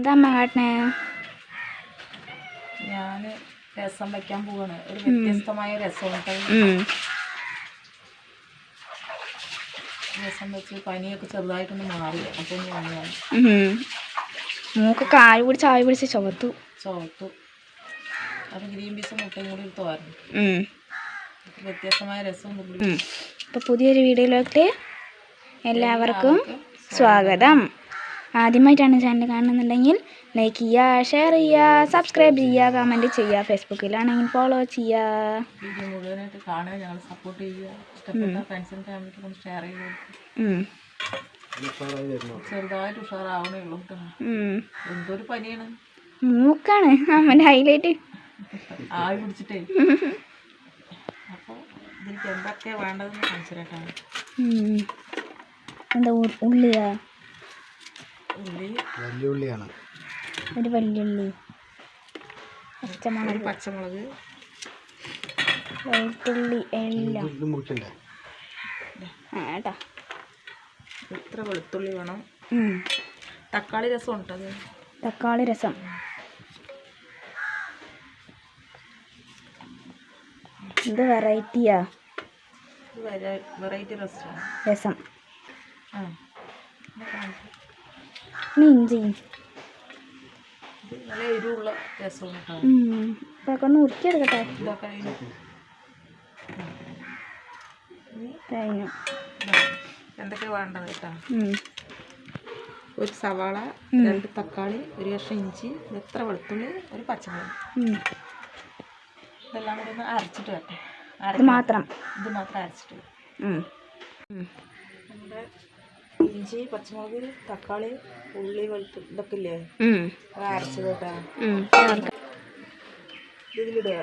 എന്താ അമ്മ കാട്ടണേ? ഞാൻ രസം വെക്കാൻ പോവാണ്. ഒരു വ്യത്യസ്തമായ രസം. രസം വെച്ച് പനിയൊക്കെ ചെറുതായിട്ടൊന്ന് മാറി. അപ്പം മൂക്ക് കായ് പിടിച്ച് ആവി പിടിച്ച് ചുവത്തു ചുവത്തു അത് ഗ്രീൻ പീസും മുട്ടയും കൂടി ഒരു. വ്യത്യസ്തമായ രസം. അപ്പോൾ പുതിയൊരു വീഡിയോയിലേക്ക് എല്ലാവർക്കും സ്വാഗതം. ആദ്യമായിട്ടാണ് ചാനൽ കാണുന്നുണ്ടെങ്കിൽ ലൈക്ക് ചെയ്യുക ഷെയർ ചെയ്യുക സബ്സ്ക്രൈബ് ചെയ്യുക കമന്റ് ചെയ്യുക ഫേസ്ബുക്കിലാണെങ്കിൽ ഫോളോ ചെയ്യുക. മുഴുവനായിട്ട് കാണുക ഞങ്ങൾ സപ്പോർട്ട് ചെയ്യുക. ഇഷ്ടപ്പെട്ട ഫാമിലിക്കും ഷെയർ. ചെറുതായിട്ട് ഉഷാറാവണേ ഉള്ളൂ. എന്തൊരു പനിയാണ്. മൂക്കാണ് അമ്മന്റെ ഹൈലൈറ്റ് പിടിച്ചിട്ടേ. അപ്പോൾ ഇതിലേക്ക് എന്തൊക്കെ വേണ്ടതെന്ന് കാണിച്ചു തരാം എന്താ ഉള്ളിയാ? ഉള്ളി. വെല്ലുവിളിയാണ്. ഒരു വെല്ലുള്ളി പച്ചമുളക്. പച്ചമുളക്. വെളുത്തുള്ളി എല്ലാം. ഇത് മുറിക്കണ്ടേ? കേട്ടോ. ഇത്ര വെളുത്തുള്ളി വേണം. തക്കാളി രസം ഉണ്ട് അത്? തക്കാളി രസം. ഇത് വെറൈറ്റിയാ. വെറൈറ്റി റെസ്റ്റോറന്റ് രസം. ആ. ഇനി ഇഞ്ചി നല്ല എരിവുള്ള രസമാണ് കേട്ടോ ഉം. ഇതൊക്കെ ഒന്ന് ഉരുക്കിയെടുക്കട്ടെ. കഴിഞ്ഞു. എന്തൊക്കെ വേണ്ടത് കേട്ടോ? ഒരു സവാള രണ്ട് തക്കാളി ഒരു കഷ്ണം ഇഞ്ചി എത്ര വെളുത്തുള്ളി ഒരു പച്ചമുളക്. ഇതെല്ലാം കൂടി ഒന്ന് അരച്ചിട്ട് വരട്ടെ ഇത് മാത്രം. ഇത് മാത്രം അരച്ചിട്ട്. നമ്മുടെ ഇഞ്ചി പച്ചമുളക് തക്കാളി ഉള്ളി വെളുത്തു ഇതൊക്കെ ഇല്ലേ. അത് അരച്ചത് കേട്ടാ ഇതിലിടുക.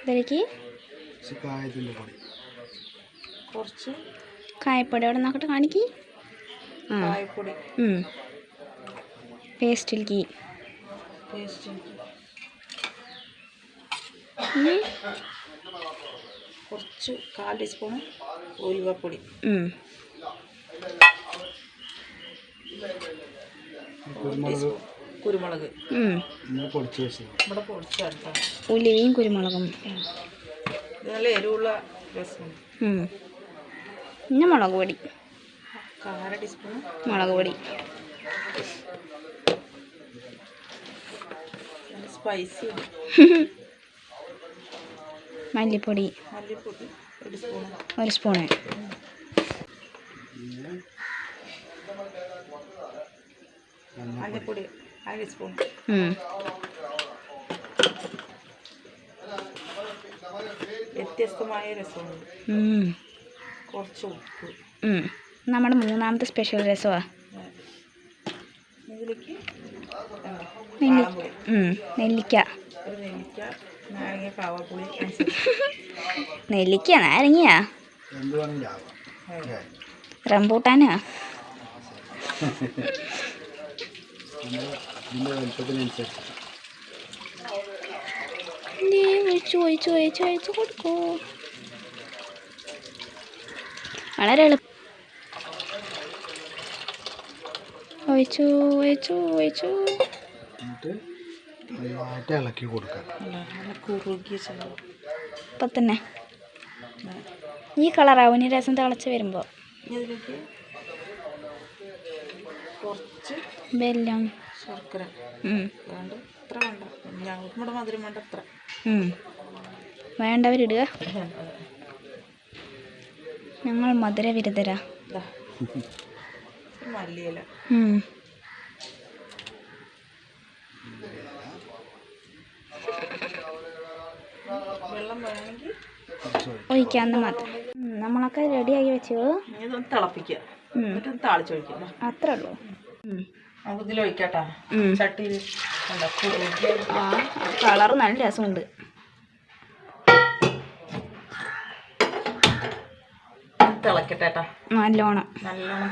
ഇതിലേക്ക് കുറച്ച് കായപ്പൊടി അവിടെ നോക്കട്ടെ കാണിക്ക്. കായപ്പൊടി. പേസ്റ്റിലേക്ക് പേസ്റ്റ്. ഇനി കുറച്ച് കാൽ ടീസ്പൂൺ ഉലുവപ്പൊടി. കുരുമുളക്. ഇവിടെ പൊടിച്ചെടുത്താണ് ഉലുവയും കുരുമുളകും. നല്ല എരിവുള്ള പിന്നെ മുളക് പൊടി. കാര ടീസ്പൂൺ മുളക് പൊടി. സ്പൈസി മല്ലിപ്പൊടി. മല്ലിപ്പൊടി ഒരു സ്പൂൺ ഒരു സ്പൂണ്. മല്ലിപ്പൊടി അര സ്പൂൺ. വ്യത്യസ്തമായ. കുറച്ച് ഉപ്പ്. നമ്മുടെ മൂന്നാമത്തെ സ്പെഷ്യൽ രസമാണ് നെല്ലിക്ക. നെല്ലിക്ക നെല്ലിക്ക നാരങ്ങയാ? റംബൂട്ടാനാ? ഒഴിച്ചു ഒഴിച്ചു ഒഴിച്ചു കൊടുക്കൂ. വളരെ എളുപ്പം ഒഴിച്ചു ഒഴിച്ചു ഒഴിച്ചു നന്നായിട്ട് ഇളക്കി കൊടുക്കുക. കുറുകിയ ഇപ്പം തന്നെ. ഈ കളറാവും ഇനി രസം തിളച്ച് വരുമ്പോൾ ഇതിലേക്ക് കുറച്ച് വെല്ലം. ശർക്കര. ഇത്ര വേണ്ട. ഞങ്ങൾക്ക് ഇവിടെ മധുരം വേണ്ട ഇത്ര. ഉം. വേണ്ടവരിടുക. ഞങ്ങൾ മധുര വിരുദ്ധരാ മല്ലിയില. ഒഴിക്കാന്ന് മാത്രം. നമ്മളൊക്കെ റെഡിയാക്കി വെച്ചു? തിളപ്പിക്കുക. എന്നിട്ട് താളിച്ചൊഴിക്കുക. അത്രേ ഉള്ളൂ. നമുക്ക് ചട്ടിയിൽ കളർ നല്ല രസമുണ്ട്. തിളക്കട്ടെ നല്ലോണം. നല്ലോണം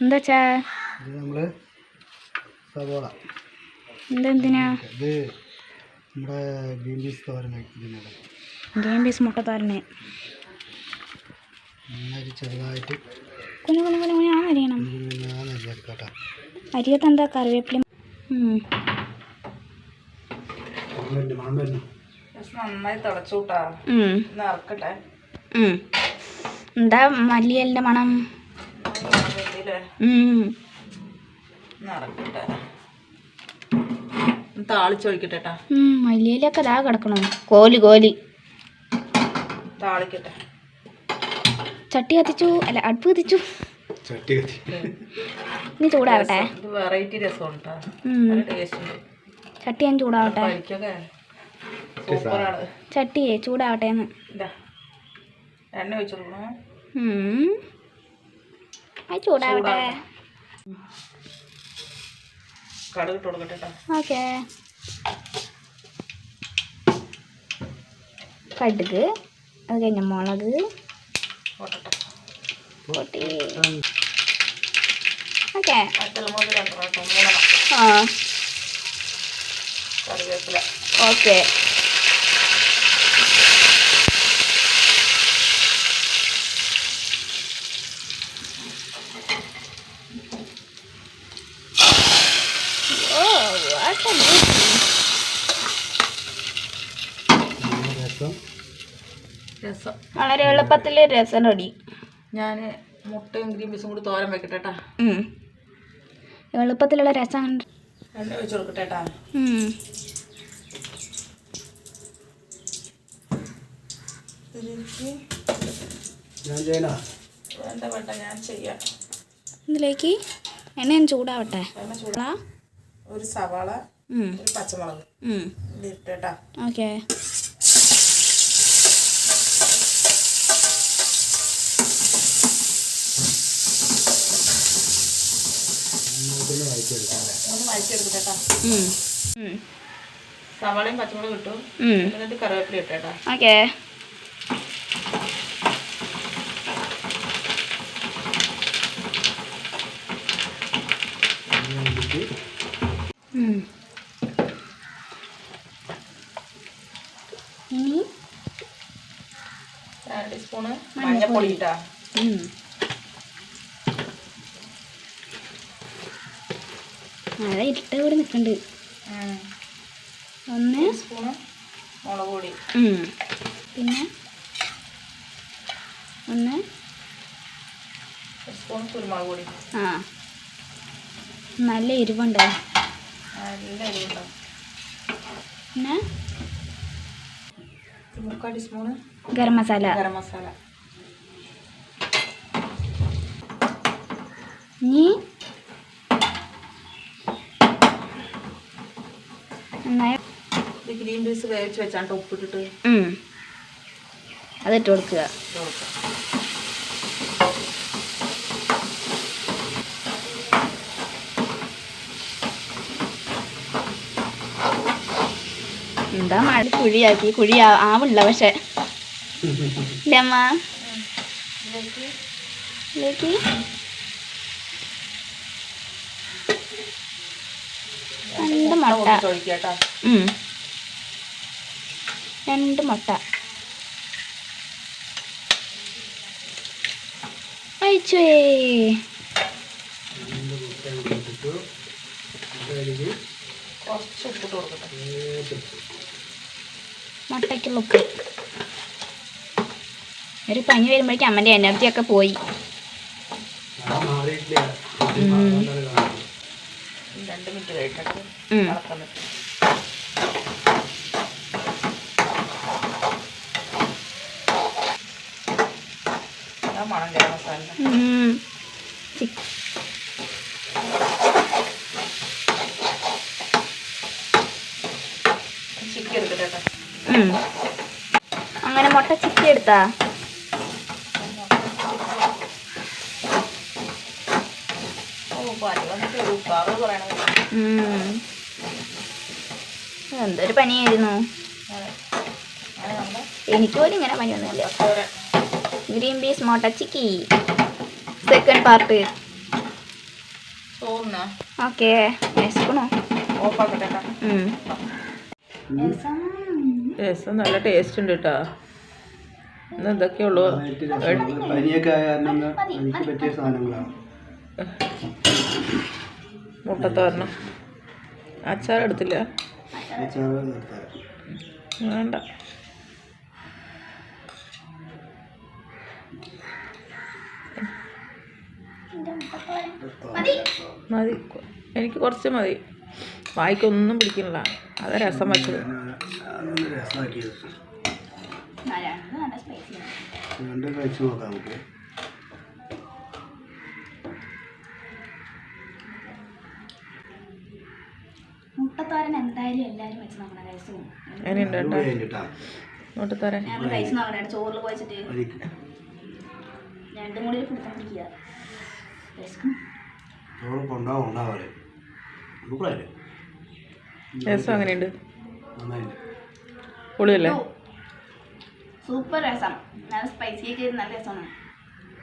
എന്താ സവോള. ഇത് നമ്മുടെ ഗ്രീൻ പീസ് തോരൻ ഗ്രീൻ പീസ് മുട്ട തോരന്. നന്നായിട്ട് ചെറുതായിട്ട് കുഞ്ഞു കുഞ്ഞു കുഞ്ഞു കുഞ്ഞു ആണരിയണം കേട്ടോ അരിയത്ത് എന്താ കറിവേപ്പില. നന്നായി ഇറക്കട്ടെ. എന്താ മല്ലിയലിന്റെ മണം. ഇറക്കട്ടെ താളിച്ചൊഴിക്കട്ടെ കേട്ടാ മല്ലിയിലൊക്കെ ഇതാ കിടക്കണോ. കോലി കോലി. താളിക്കട്ടെ ചട്ടി കത്തിച്ചു. അല്ല അടുപ്പ് കത്തിച്ചു. ചട്ടി കത്തി. ഇനി ചൂടാവട്ടെ. ഇത് വെറൈറ്റി രസമുണ്ട്. ചട്ടി ഞാൻ ചൂടാവട്ടെ. ചട്ടിയേ ചൂടാവട്ടെ എന്ന്. എണ്ണ ഉം. ചൂടാവട്ടെ. കടുക് ഇട്ട് കൊടുക്കട്ടെ കേട്ടോ ഓക്കെ. കടുക് അത് കഴിഞ്ഞ മുളക്. ഓക്കെ. ഓക്കെ. രസം രസം. വളരെ എളുപ്പത്തിൽ രസം റെഡി. ഞാൻ മുട്ടയും ഗ്രീൻ പീസും കൂടി തോരൻ വെക്കട്ടെ കേട്ടാ എളുപ്പത്തിലുള്ള രസം എണ്ണ കൊടുക്കട്ടെ. ഞാൻ ചെയ്യണ? വേണ്ട വേണ്ട ഞാൻ ചെയ്യാം. ഇതിലേക്ക് എണ്ണ ഒന്ന് ചൂടാവട്ടെ. എണ്ണ ചൂടാ. ഒരു സവാള ഒരു പച്ചമുളക്. ഉം. ഇതിട്ട് ഓക്കെ. സവാളയും പച്ചമുളകും ഇട്ടു. എന്നിട്ട് കറിവേപ്പില ഇട്ടേട്ടാ. ഓക്കെ. രണ്ട് ടീസ്പൂണ് മഞ്ഞപ്പൊടി. ഇട്ടാ. അതെ ഇട്ട കൂടി നിൽക്കുന്നുണ്ട് ഒന്ന്. സ്പൂണ് മുളക് പൊടി. പിന്നെ? ഒന്ന്. സ്പൂൺ കുരുമുളക് പൊടി. ആ. നല്ല എരിവുണ്ടോ? നല്ല എരിവുണ്ടോ. പിന്നെ? മുക്കാൽ ടീസ്പൂണ് ഗരം മസാല. ഗരം മസാല. ഇനി നന്നായി ഗ്രീൻ പീസ് വേവിച്ച് വെച്ചാണ്ട് ഉപ്പിട്ടിട്ട്. അതിട്ട് കൊടുക്കുക. ഇട്ട് എന്താ? മഴ കുഴിയാക്കി. കുഴി ആവുള്ള ആവില്ല പക്ഷെ രണ്ട് മുട്ട. രണ്ട് മുട്ട. അയച്ചേ കുറച്ച് ഉപ്പിട്ട് കൊടുക്കട്ടെ. മുട്ടയ്ക്കുള്ള ഉപ്പ് ഒരു പനി വരുമ്പോഴേക്കും അമ്മന്റെ എനർജി ഒക്കെ പോയി. ഞാൻ മാറിയിട്ടില്ല ഇത് മാറാണ്ടാണ് കാണുന്നത്. രണ്ട് മിനിറ്റ് കഴിക്കട്ടെ ഉം. ഇളക്കാൻ പറ്റും അതാ മണം ഗരം മസാല ഉം. ചിക്ക് ചിക്കൻ എടുക്കട്ടെ കേട്ടോ ഉം. അങ്ങനെ മുട്ട ചിക്കി എടുത്താ. എന്തൊരു പനിയായിരുന്നു. എനിക്ക് പോലും ഇങ്ങനെ പനി ഒന്നുമില്ല. തോരൻ ഗ്രീൻ പീസ് മുട്ട ചിക്കി. സെക്കൻഡ് പാർട്ട് ഓക്കേ ഓഫാക്കട്ടെ ഉം. രസം നല്ല ടേസ്റ്റ് ഉണ്ട് കേട്ടോ ഇന്ന് പറ്റിയ സാധനങ്ങളാണ്. മുട്ടത്തോരണം. അച്ചാർ എടുത്തില്ല? വേണ്ട. മതി. എനിക്ക് കുറച്ച് മതി. വായിക്കൊന്നും പിടിക്കണില്ല അതാ രസം വെച്ചത്. അതൊന്ന് കഴിച്ച് നോക്കാം നമുക്ക്. മുട്ടത്തോരൻ എന്തായാലും എല്ലാവരും വെച്ച് നമ്മുടെ കഴിച്ചു അതിനുണ്ട് കേട്ടോ അടിപൊളി കഴിഞ്ഞിട്ടാ. മുട്ടത്തോരൻ. ഞാൻ കഴിച്ച് നോക്കട്ടെ ചോറിൽ പോയിച്ചിട്ട്. മതിക്ക് രണ്ടും കൂടി പിടുത്തം പിടിക്കുക. വിശക്കും. ചോറ് കൊണ്ടാവും ഉണ്ടാവാറ് സൂപ്പറായില്ലേ രസം അങ്ങനെയുണ്ട് പൊളിയല്ലേ? സൂപ്പർ രസം. നല്ല സ്പൈസി ഒക്കെ നല്ല രസമാണ്.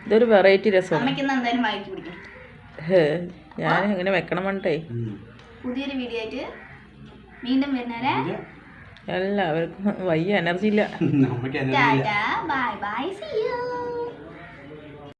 ഇതൊരു വെറൈറ്റി രസമാണ്. എന്തായാലും വായിക്ക് പിടിക്കും ഞാൻ എങ്ങനെ വെക്കണം വേണ്ടേ പുതിയൊരു വീഡിയോ ആയിട്ട് വീണ്ടും വരുന്നവരെ എല്ലാവർക്കും വയ്യ എനർജി ഇല്ല. നമുക്ക് എനർജി ഇല്ല. Tata bye bye C